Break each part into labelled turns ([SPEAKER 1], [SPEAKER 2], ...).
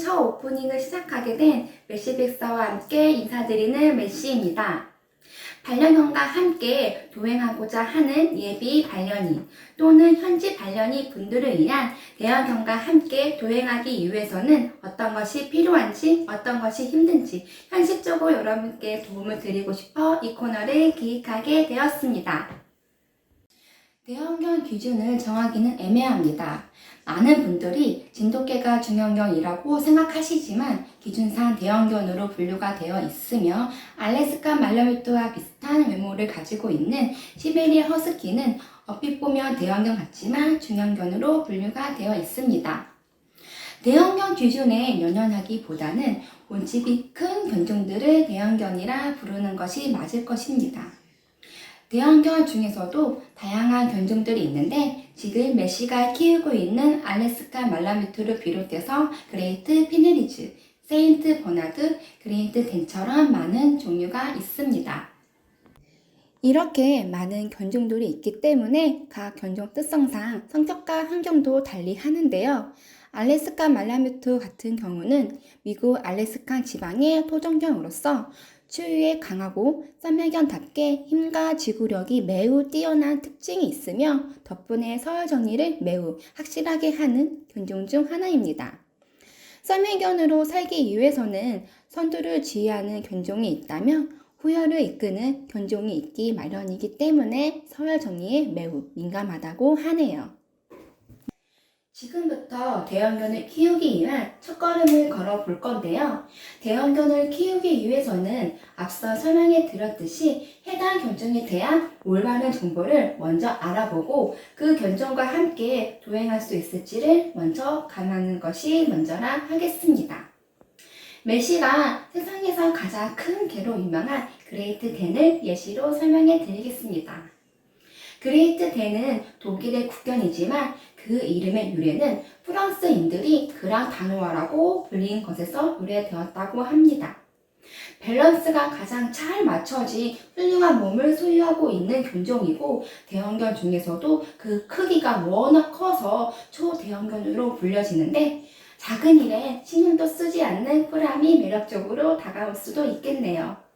[SPEAKER 1] 첫 오프닝을 시작하게 된 메시 백서와 함께 인사드리는 메시입니다. 반려견과 함께 도행하고자 하는 예비 반려인 또는 현지 반려인 분들을 위한 대형견과 함께 도행하기 위해서는 어떤 것이 필요한지 어떤 것이 힘든지 현실적으로 여러분께 도움을 드리고 싶어 이 코너를 기획하게 되었습니다. 대형견 기준을 정하기는 애매합니다. 많은 분들이 진돗개가 중형견이라고 생각하시지만 기준상 대형견으로 분류가 되어 있으며 알래스카 말라뮤트와 비슷한 외모를 가지고 있는 시베리아 허스키는 얼핏 보면 대형견 같지만 중형견으로 분류가 되어 있습니다. 대형견 기준에 연연하기보다는 몸집이 큰 견종들을 대형견이라 부르는 것이 맞을 것입니다. 대형견 중에서도 다양한 견종들이 있는데 지금 메시가 키우고 있는 알래스카 말라뮤트를 비롯해서 그레이트 피네리즈, 세인트 버나드, 그레이트 댄처럼 많은 종류가 있습니다. 이렇게 많은 견종들이 있기 때문에 각 견종 특성상 성격과 환경도 달리 하는데요. 알래스카 말라뮤트 같은 경우는 미국 알래스카 지방의 토종견으로서 추위에 강하고 쌈매견답게 힘과 지구력이 매우 뛰어난 특징이 있으며 덕분에 서열 정리를 매우 확실하게 하는 견종 중 하나입니다. 썰매견으로 살기 위해서는 선두를 지휘하는 견종이 있다면 후열을 이끄는 견종이 있기 마련이기 때문에 서열 정리에 매우 민감하다고 하네요. 지금부터 대형견을 키우기 위한 첫걸음을 걸어 볼 건데요. 대형견을 키우기 위해서는 앞서 설명해 드렸듯이 해당 견종에 대한 올바른 정보를 먼저 알아보고 그 견종과 함께 도행할 수 있을지를 먼저 감안하는 것이 먼저라 하겠습니다. 메시가 세상에서 가장 큰 개로 유명한 그레이트 댄을 예시로 설명해 드리겠습니다. 그레이트 댄은 독일의 국견이지만 그 이름의 유래는 프랑스인들이 그랑 다노아라고 불린 것에서 유래되었다고 합니다. 밸런스가 가장 잘 맞춰진 훌륭한 몸을 소유하고 있는 견종이고 대형견 중에서도 그 크기가 워낙 커서 초대형견으로 불려지는데 작은 일에 신경도 쓰지 않는 꿀함이 매력적으로 다가올 수도 있겠네요.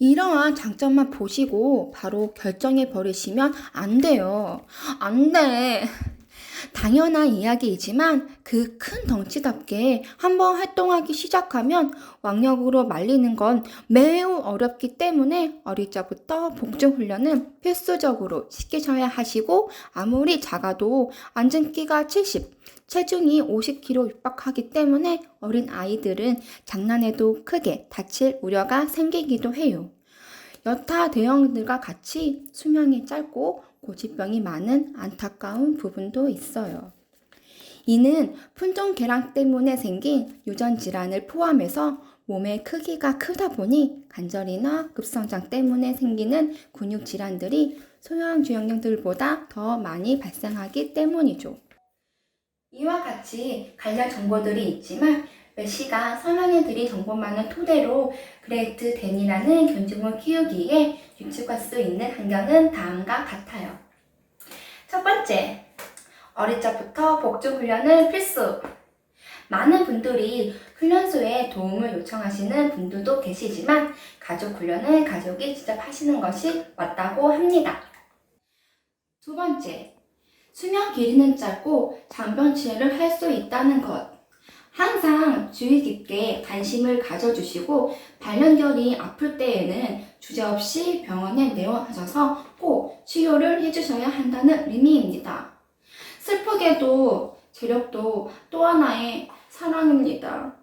[SPEAKER 1] 이러한 장점만 보시고 바로 결정해 버리시면 안 돼요. 안 돼. 당연한 이야기이지만 그 큰 덩치답게 한번 활동하기 시작하면 왕력으로 말리는 건 매우 어렵기 때문에 어릴 적부터 복종 훈련은 필수적으로 시키셔야 하시고 아무리 작아도 앉은기가 70, 체중이 50kg 육박하기 때문에 어린 아이들은 장난해도 크게 다칠 우려가 생기기도 해요. 여타 대형들과 같이 수명이 짧고 고지병이 많은 안타까운 부분도 있어요. 이는 품종 개량 때문에 생긴 유전 질환을 포함해서 몸의 크기가 크다 보니 관절이나 급성장 때문에 생기는 근육 질환들이 소형 주형견들보다 더 많이 발생하기 때문이죠. 이와 같이 관련 정보들이 있지만 메시가 설명해드린 정보만을 토대로 그레이트 댄이라는 견종을 키우기에 유축할 수 있는 환경은 다음과 같아요. 첫 번째, 어릴 적부터 복종 훈련을 필수. 많은 분들이 훈련소에 도움을 요청하시는 분들도 계시지만 가족 훈련은 가족이 직접 하시는 것이 맞다고 합니다. 두 번째, 수면 길이는 짧고 장병 치료를 할 수 있다는 것. 항상 주의 깊게 관심을 가져주시고 반려견이 아플 때에는 주저없이 병원에 내원하셔서 꼭 치료를 해주셔야 한다는 의미입니다. 슬프게도 재력도 또 하나의 사랑입니다.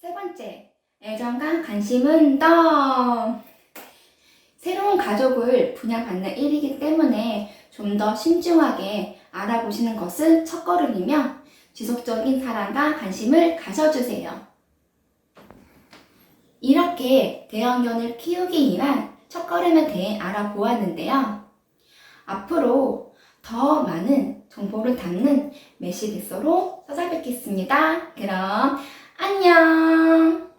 [SPEAKER 1] 세 번째, 애정과 관심은 더 새로운 가족을 분양받는 일이기 때문에 좀 더 신중하게 알아보시는 것은 첫걸음이며 지속적인 사랑과 관심을 가져주세요. 이렇게 대형견을 키우기 위한 첫걸음에 대해 알아보았는데요. 앞으로 더 많은 정보를 담는 메시백서로 찾아뵙겠습니다. 그럼 안녕!